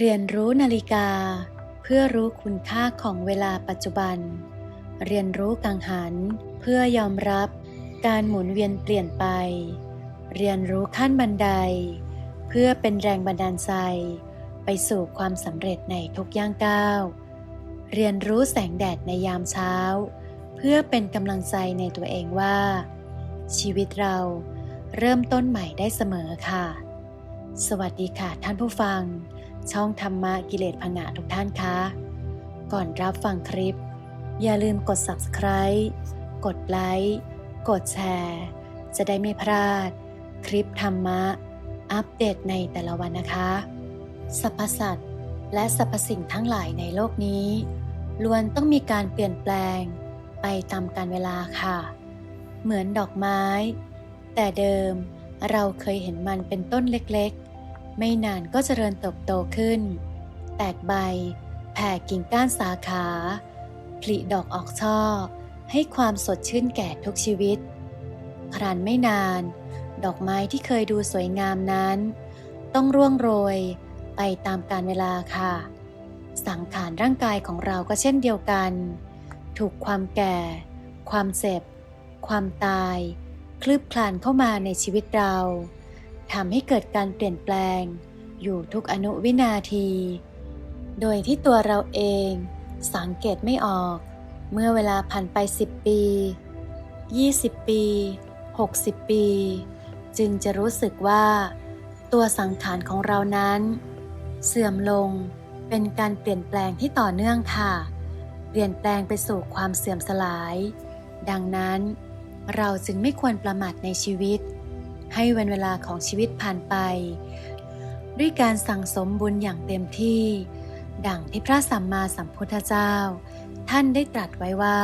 เรียนรู้นาฬิกา เพื่อรู้คุณค่าของเวลาปัจจุบัน เรียนรู้กังหัน เพื่อยอมรับ การหมุนเวียนเปลี่ยนไป เรียนรู้ขั้นบันได เพื่อเป็นแรงบันดาลใจ ไปสู่ความสำเร็จในทุกย่างก้าว เรียนรู้แสงแดดในยามเช้า เพื่อเป็นกำลังใจในตัวเองว่า ชีวิตเราเริ่มต้นใหม่ได้เสมอค่ะ สวัสดีค่ะท่านผู้ฟัง ช่องธรรมะกิเลสพังงะทุกท่านคะก่อนรับฟังคลิป อย่าลืมกด subscribe กดไลค์กดแชร์ จะได้ไม่พลาด คลิปธรรมะ อัปเดตในแต่ละวันนะคะสรรพสัตว์และสรรพสิ่งทั้งหลายในโลกนี้ล้วนต้องมีการเปลี่ยนแปลงไปตามกาลเวลาค่ะ เหมือนดอกไม้ แต่เดิมเราเคยเห็นมันเป็นต้นเล็กๆ ไม่นานก็เจริญเติบโตขึ้น แตกใบ แผ่กิ่งก้านสาขาผลิดอกออกช่อ ให้ความสดชื่นแก่ทุกชีวิต ครันไม่นาน ดอกไม้ที่เคยดูสวยงามนั้น ต้องร่วงโรยไปตามกาลเวลาค่ะ สังขารร่างกายของเราก็เช่นเดียวกัน ถูกความแก่ ความเจ็บ ความตาย คลืบคลานเข้ามาในชีวิตเรา ทำให้เกิดการเปลี่ยนแปลง อยู่ทุกอนุวินาที โดยที่ตัวเราเอง สังเกตไม่ออก เมื่อเวลาผ่านไป 10 ปี 20 ปี 60 ปี จึงจะรู้สึกว่า ตัวสังขารของเรานั้น เสื่อมลงเป็นการเปลี่ยนแปลงที่ต่อเนื่องค่ะ เปลี่ยนแปลงไปสู่ความเสื่อมสลาย ดังนั้น เราจึงไม่ควรประมาทในชีวิต ให้วันเวลาของชีวิตผ่านไป ด้วยการสั่งสมบุญอย่างเต็มที่ ดังที่พระสัมมาสัมพุทธเจ้า ท่านได้ตรัสไว้ว่า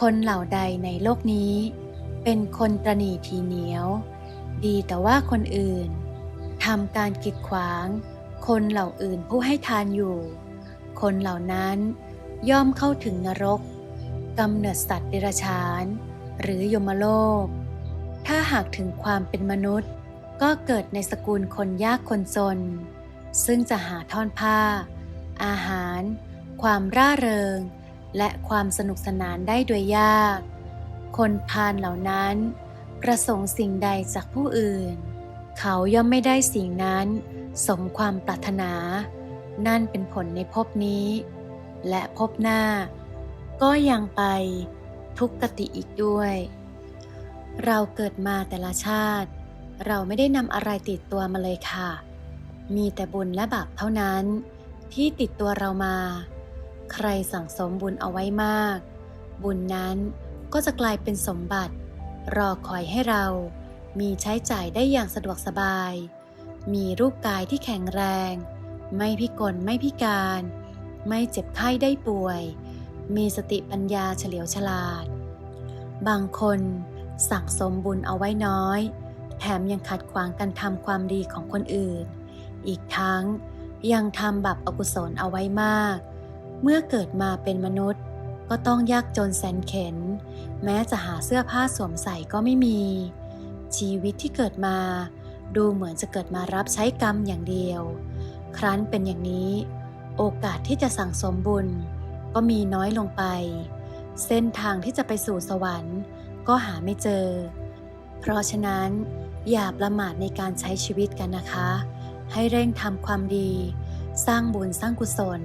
คนเหล่าใดในโลกนี้ เป็นคนตรณีทีเหนียว ดีแต่ว่าคนอื่นทำการกีดขวาง คนเหล่าอื่นผู้ให้ทานอยู่ คนเหล่านั้นย่อมเข้าถึงนรกกำเนิดสัตว์เดรัจฉาน หรือยมโลก ถ้าหากถึงความเป็นมนุษย์ ก็เกิดในสกุลคนยากคนจน ซึ่งจะหาท่อนผ้า อาหาร ความร่าเริง และความสนุกสนานได้โดยยาก คนพาลเหล่านั้น ประสงค์สิ่งใดจากผู้อื่น เขาย่อมไม่ได้สิ่งนั้น สมความปรารถนา นั่นเป็นผลในภพนี้ และภพหน้า ก็ยังไปทุกขติอีกด้วย เราเกิดมาแต่ละชาติ เราไม่ได้นำอะไรติดตัวมาเลยค่ะ มีแต่บุญและบาปเท่านั้น ที่ติดตัวเรามา ใครสั่งสมบุญเอาไว้มาก บุญนั้นก็จะกลายเป็นสมบัติ รอคอยให้เรามีใช้จ่ายได้อย่างสะดวกสบาย มีรูปกายที่แข็งแรง ไม่พิกลไม่พิการ ไม่เจ็บไข้ได้ป่วย มีสติปัญญาเฉลียวฉลาด บางคน สั่งสมบุญเอาไว้น้อย แถมยังขัดขวางการทำความดีของคนอื่น อีกทั้งยังทำบาปอกุศลเอาไว้มาก เมื่อเกิดมาเป็นมนุษย์ ก็ต้องยากจนแสนเข็น แม้จะหาเสื้อผ้าสวมใส่ก็ไม่มี ชีวิตที่เกิดมา ดูเหมือนจะเกิดมารับใช้กรรมอย่างเดียว ครั้นเป็นอย่างนี้ โอกาสที่จะสั่งสมบุญ ก็มีน้อยลงไป เส้นทางที่จะไปสู่สวรรค์ ก็หาไม่เจอ เพราะฉะนั้นอย่าประมาทในการใช้ชีวิตกันนะคะ ให้เร่งทำความดี สร้างบุญสร้างกุศล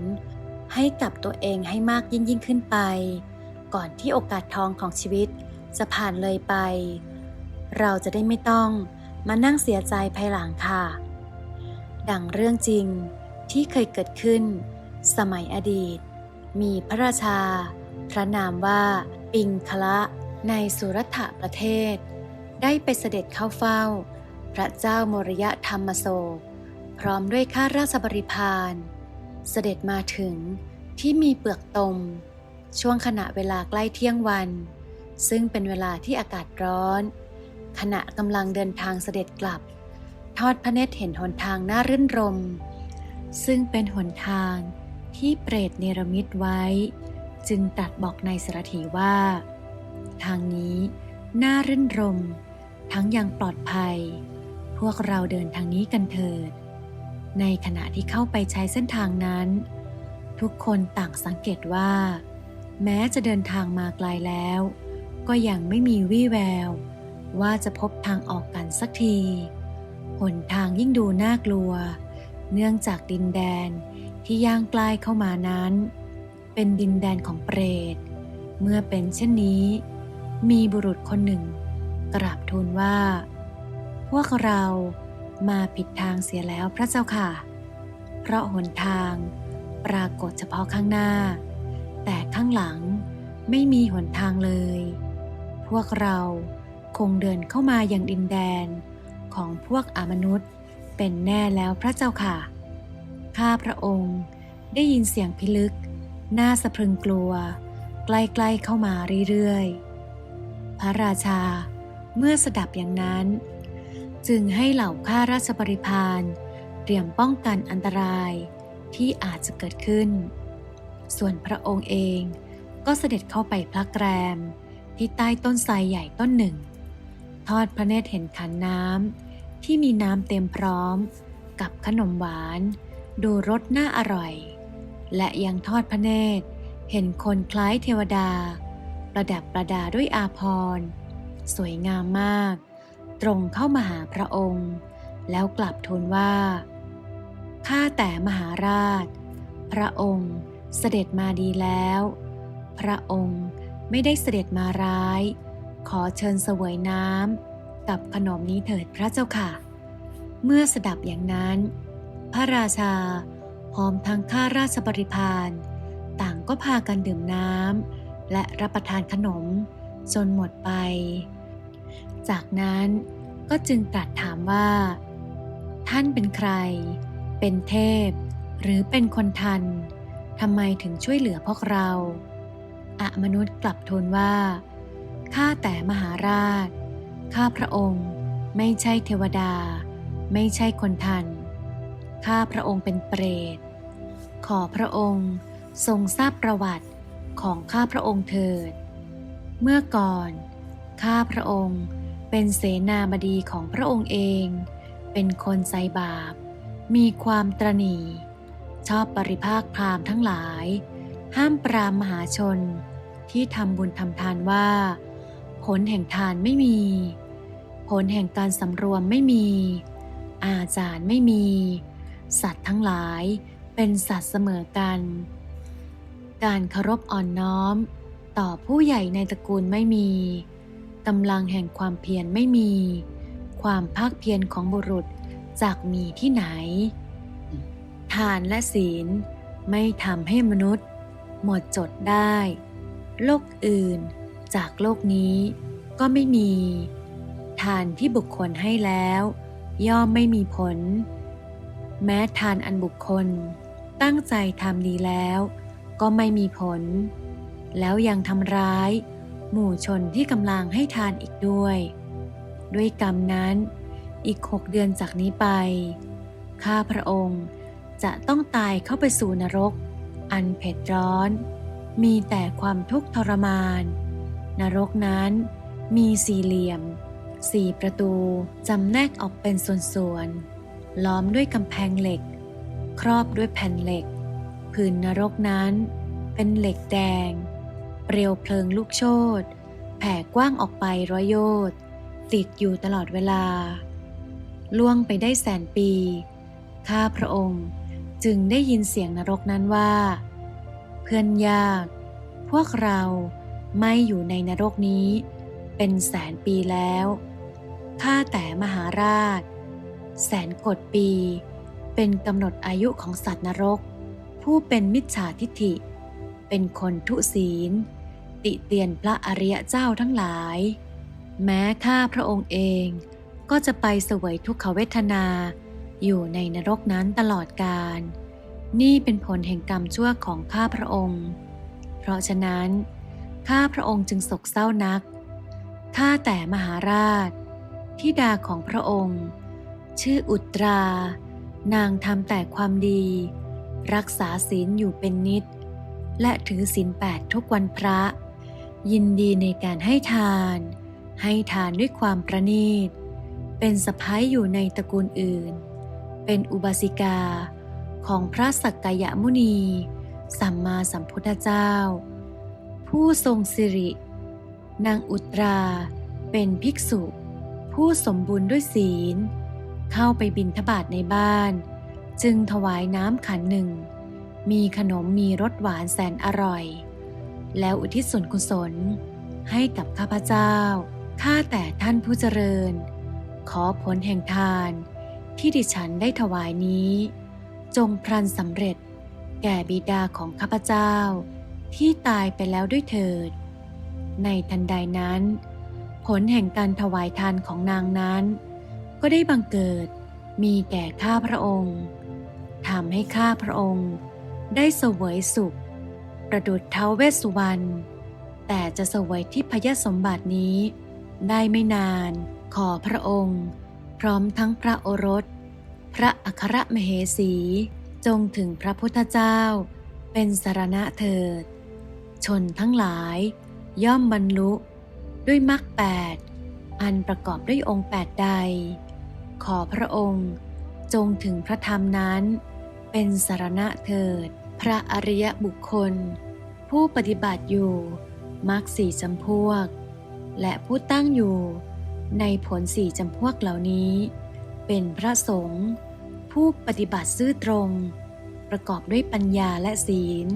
ให้กับตัวเองให้มากยิ่งยิ่งขึ้นไป ก่อนที่โอกาสทองของชีวิตจะผ่านเลยไป เราจะได้ไม่ต้องมานั่งเสียใจภายหลังค่ะ ดังเรื่องจริงที่เคยเกิดขึ้น สมัยอดีต มีพระราชา พระนามว่าปิงคละ ในสุรัตถประเทศ ได้ไปเสด็จเข้าเฝ้า พระเจ้ามรยะธรรมโศก พร้อมด้วยข้าราชบริพาร เสด็จมาถึงที่มีเปลือกตม ช่วงขณะเวลาใกล้เที่ยงวัน ซึ่งเป็นเวลาที่อากาศร้อน ขณะกำลังเดินทางเสด็จกลับ ทอดพระเนตรเห็นหนทางน่ารื่นรม ซึ่งเป็นหนทางที่เปรตเนรมิตไว้ จึงตัดบอกนายสารถีว่า ทางนี้น่ารื่นรม ทั้งยังปลอดภัย พวกเราเดินทางนี้กันเถิด ในขณะที่เข้าไปใช้เส้นทางนั้น ทุกคนต่างสังเกตว่า แม้จะเดินทางมาไกลแล้ว ก็ยังไม่มีวี่แวว ว่าจะพบทางออกกันสักทีหนทางยิ่งดูน่ากลัว เนื่องจากดินแดนที่ย่างใกล้เข้ามานั้น เป็นดินแดนของเปรต เมื่อเป็นเช่นนี้ มีบุรุษคนหนึ่ง กราบทูลว่า พวกเรามาผิดทางเสียแล้วพระเจ้าค่ะ เพราะหนทางปรากฏเฉพาะข้างหน้า แต่ข้างหลังไม่มีหนทางเลย พวกเราคงเดินเข้ามาอย่างดินแดนของพวกอมนุษย์เป็นแน่แล้วพระเจ้าค่ะ ข้าพระองค์ได้ยินเสียงพิลึก น่าสะพรึงกลัว ใกล้ๆเข้ามาเรื่อยๆ พระราชา เมื่อสดับอย่างนั้น จึงให้เหล่าข้าราชบริพารเตรียมป้องกันอันตรายที่อาจจะเกิดขึ้น ส่วนพระองค์เองก็เสด็จเข้าไปพลักรมที่ใต้ต้นไทรใหญ่ต้นหนึ่ง ทอดพระเนตรเห็นขันน้ำที่มีน้ำเต็มพร้อม กับขนมหวาน ดูรสน่าอร่อย และยังทอดพระเนตรเห็นคนคล้ายเทวดา ประดับประดาด้วยอาภรสวยงามมาก ตรงเข้ามาหาพระองค์ แล้วกลับทูลว่า ข้าแต่มหาราช พระองค์เสด็จมาดีแล้ว พระองค์ไม่ได้เสด็จมาร้าย ขอเชิญเสวยน้ำกับขนมนี้เถิดพระเจ้าค่ะ เมื่อสดับอย่างนั้น พระราชาพร้อมทั้งข้าราชบริพารต่างก็พากันดื่มน้ำ และรับประทานขนม จนหมดไป จากนั้นก็จึงตรัสถามว่า ท่านเป็นใคร เป็นเทพ หรือเป็นคนทันทำไมถึงช่วยเหลือพวกเราอะมนุษย์กลับทูลว่า ข้าแต่มหาราช ข้าพระองค์ไม่ใช่เทวดา ไม่ใช่คนทัน ข้าพระองค์เป็นเปรต ขอพระองค์ทรงทราบประวัติ ของข้าพระองค์เถิด เมื่อก่อน ข้าพระองค์เป็นเสนาบดีของพระองค์เอง เป็นคนใจบาป มีความตรณีชอบปริภาคพรามทั้งหลาย ห้ามปรามมหาชนที่ทำบุญทำทานว่า ผลแห่งทานไม่มี ผลแห่งการสำรวมไม่มี อาจารย์ไม่มี สัตว์ทั้งหลายเป็นสัตว์เสมอกัน การเคารพอ่อนน้อม ต่อผู้ใหญ่ในตระกูลไม่มีกำลังแห่งความเพียรไม่มี ความภาคเพียรของบุรุษจากมีที่ไหน ทานและศีลไม่ทำให้มนุษย์ หมดจดได้ โลกอื่นจากโลกนี้ก็ไม่มี ทานที่บุคคลให้แล้ว ย่อมไม่มีผล แม้ทานอันบุคคล ตั้งใจทำดีแล้ว ก็ไม่มีผล แล้วยังทำร้าย หมู่ชนที่กำลังให้ทานอีกด้วย ด้วยกรรมนั้นอีกหกเดือนจากนี้ไป ข้าพระองค์จะต้องตายเข้าไปสู่นรก อันเผ็ดร้อน มีแต่ความทุกข์ทรมาน นรกนั้นมีสี่เหลี่ยม สี่ประตูจำแนกออกเป็นส่วนๆ ล้อมด้วยกำแพงเหล็ก ครอบด้วยแผ่นเหล็ก พื้นนรกนั้น เป็นเหล็กแดง เปลวเพลิงลูกโชนแผ่กว้างออกไปร้อยโยชน์ติดอยู่ตลอดเวลา ล่วงไปได้แสนปี ข้าพระองค์จึงได้ยินเสียงนรกนั้นว่า เพื่อนยาก พวกเราไม่อยู่ในนรกนี้ เป็นแสนปีแล้วข้าแต่มหาราช แสนกดปี เป็นกำหนดอายุของสัตว์นรก ผู้เป็นมิจฉาทิฐิ เป็นคนทุศีล ติเตียนพระอริยเจ้าทั้งหลาย แม้ข้าพระองค์เองก็จะไปสวยทุกขเวทนา อยู่ในนรกนั้นตลอดกาลนี่เป็นผลแห่งกรรมชั่วของข้าพระองค์ เพราะฉะนั้น ข้าพระองค์จึงโศกเศร้านัก ข้าแต่มหาราชธิดาของพระองค์ ชื่ออุตรา นางทำแต่ความดี รักษาศีลอยู่เป็นนิด และถือศีลแปดทุกวันพระ ยินดีในการให้ทาน ให้ทานด้วยความประณีต เป็นสะพ้ายอยู่ในตระกูลอื่น เป็นอุบาสิกาของพระสักกายมุนี สัมมาสัมพุทธเจ้า ผู้ทรงสิริ นางอุตราเป็นภิกษุ ผู้สมบูรณ์ด้วยศีล เข้าไปบินทบาทในบ้าน จึงถวายน้ำขันหนึ่ง มีขนมมีรสหวานแสนอร่อย แล้วอุทิศส่วนกุศล ให้กับข้าพเจ้า ข้าแต่ท่านผู้เจริญ ขอผลแห่งทาน ที่ดิฉันได้ถวายนี้ จงพลันสำเร็จ แก่บิดาของข้าพเจ้า ที่ตายไปแล้วด้วยเถิด ในทันใดนั้น ผลแห่งการถวายทานของนางนั้น ก็ได้บังเกิดมีแก่ข้าพระองค์ ทำให้ข้าพระองค์ได้เสวยสุข ประดุดเท้าเวสสุวรรณแต่จะเสวยที่พยสมบัตินี้ ได้ไม่นานขอพระองค์ พร้อมทั้งพระโอรส พระอัครมเหสี จงถึงพระพุทธเจ้า เป็นสารณะเถิด ชนทั้งหลายย่อมบรรลุด้วยมรรคแปดอันประกอบด้วยองค์แปดใด ขอพระองค์จงถึงพระธรรมนั้น เป็นสารณะเถิด พระอริยบุคคล ผู้ปฏิบัติอยู่มรรคสี่จำพวก และผู้ตั้งอยู่ในผลสี่จำพวกเหล่านี้ เป็นพระสงฆ์ผู้ปฏิบัติซื่อตรง ประกอบด้วยปัญญาและศีล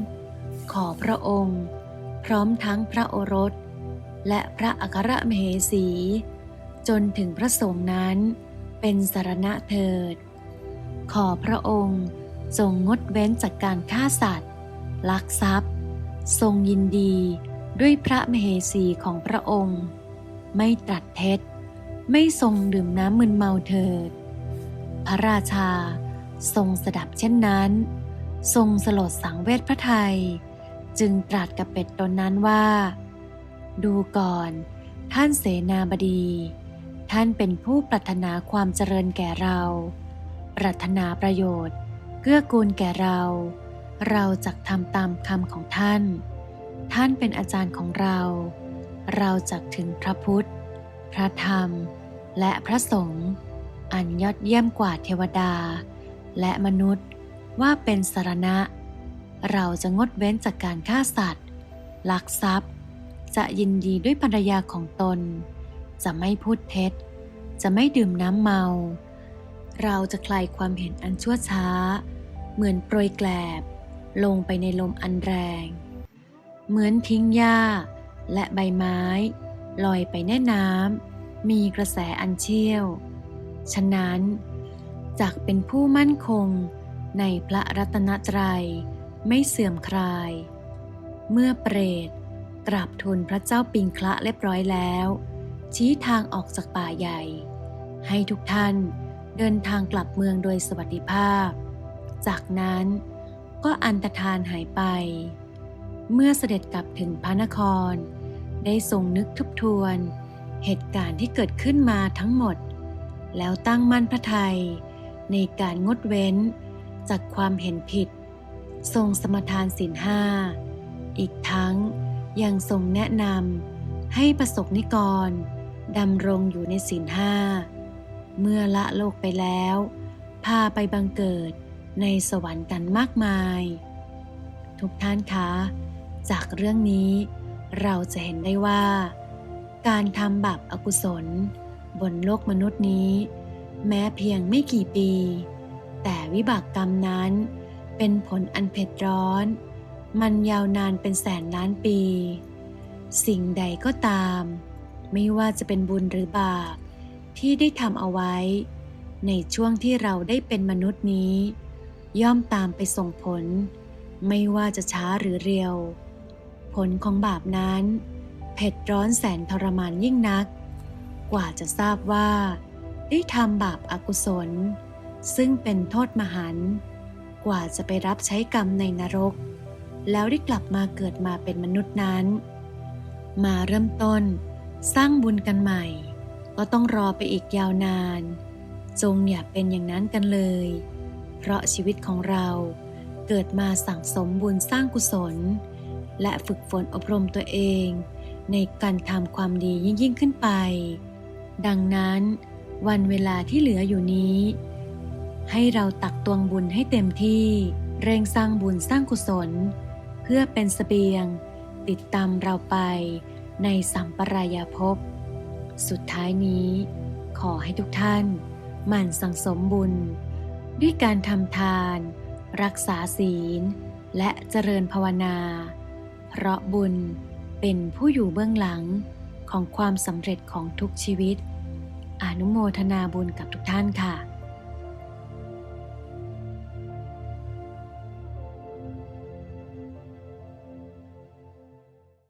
ขอพระองค์ พร้อมทั้งพระโอรส และพระอัครมเหสี จนถึงพระสงฆ์นั้น เป็นสารณะเถิด ขอพระองค์ ทรงงดเว้นจากการฆ่าสัตว์ ลักทรัพย์ ทรงยินดีด้วยพระมเหสีของพระองค์ ไม่ตรัสเท็จ ไม่ทรงดื่มน้ำมึนเมาเถิด พระราชาทรงสดับเช่นนั้น ทรงสลดสังเวชพระไทย จึงตรัสกับเป็ดตนนั้นว่า ดูก่อน ท่านเสนาบดี ท่านเป็นผู้ปรารถนาความเจริญแก่เรา ปรารถนาประโยชน์ เกื้อกูลแก่เรา เราจะทำตามคำของท่าน ท่านเป็นอาจารย์ของเรา เราจะถึงพระพุทธ พระธรรม และพระสงฆ์อันยอดเยี่ยมกว่าเทวดา และมนุษย์ว่าเป็นสารณะ เราจะงดเว้นจากการฆ่าสัตว์ ลักทรัพย์ จะยินดีด้วยภรรยาของตน จะไม่พูดเท็จ จะไม่ดื่มน้ำเมา เราจะคลายความเห็นอันชั่วช้า เหมือนโปรยแกลบ ลงไปในลมอันแรง เหมือนทิ้งหญ้า และใบไม้ ลอยไปแน่น้ำมีกระแสอันเชี่ยว ฉะนั้นจากเป็นผู้มั่นคงในพระรัตนตรัยไม่เสื่อมคลาย เมื่อเปรตกราบทูลพระเจ้าปิงคละเรียบร้อยแล้ว ชี้ทางออกจากป่าใหญ่ ให้ทุกท่าน เดินทางกลับเมืองโดยสวัสดิภาพ จากนั้นก็อันตรธานหายไป เมื่อเสด็จกลับถึงพระนคร ได้ทรงนึกทบทวน เหตุการณ์ที่เกิดขึ้นมาทั้งหมด แล้วตั้งมั่นพระทัยในการงดเว้นจากความเห็นผิด ทรงสมทานศีลห้า อีกทั้งยังทรงแนะนำให้ประสบนิกรดำรงอยู่ในศีลห้า เมื่อละโลกไปแล้ว พาไปบังเกิดในสวรรค์กันมากมาย ทุกท่านคะ จากเรื่องนี้เราจะเห็นได้ว่า การทำบาปอากุศล บนโลกมนุษย์นี้ แม้เพียงไม่กี่ปี แต่วิบากกรรมนั้นเป็นผลอันเผ็ดร้อน มันยาวนานเป็นแสนล้านปี สิ่งใดก็ตาม ไม่ว่าจะเป็นบุญหรือบาป ที่ได้ทำเอาไว้ ในช่วงที่เราได้เป็นมนุษย์นี้ ย่อมตามไปส่งผล ไม่ว่าจะช้าหรือเร็ว ผลของบาปนั้น เผ็ดร้อนแสนทรมานยิ่งนัก กว่าจะทราบว่า ได้ทำบาปอากุศล ซึ่งเป็นโทษมหันตกว่าจะไปรับใช้กรรมในนรก แล้วได้กลับมาเกิดมาเป็นมนุษย์นั้น มาเริ่มต้นสร้างบุญกันใหม่ ก็ต้องรอไปอีกยาวนาน จงอย่าเป็นอย่างนั้นกันเลย เพราะชีวิตของเราเกิดมาสั่งสมบุญสร้างกุศล และฝึกฝนอบรมตัวเอง ในการทำความดียิ่งยิ่งขึ้นไป ดังนั้นวันเวลาที่เหลืออยู่นี้ ให้เราตักตวงบุญให้เต็มที่ เร่งสร้างบุญสร้างกุศล เพื่อเป็นสเสบียง ติดตามเราไปในสัมปรายภพ สุดท้ายนี้ ขอให้ทุกท่านหมั่นสังสมบุญ ด้วยการทำทาน รักษาศีล และเจริญภาวนา เพราะบุญเป็นผู้อยู่เบื้องหลังของความสำเร็จของทุกชีวิต อนุโมทนาบุญกับทุกท่านค่ะ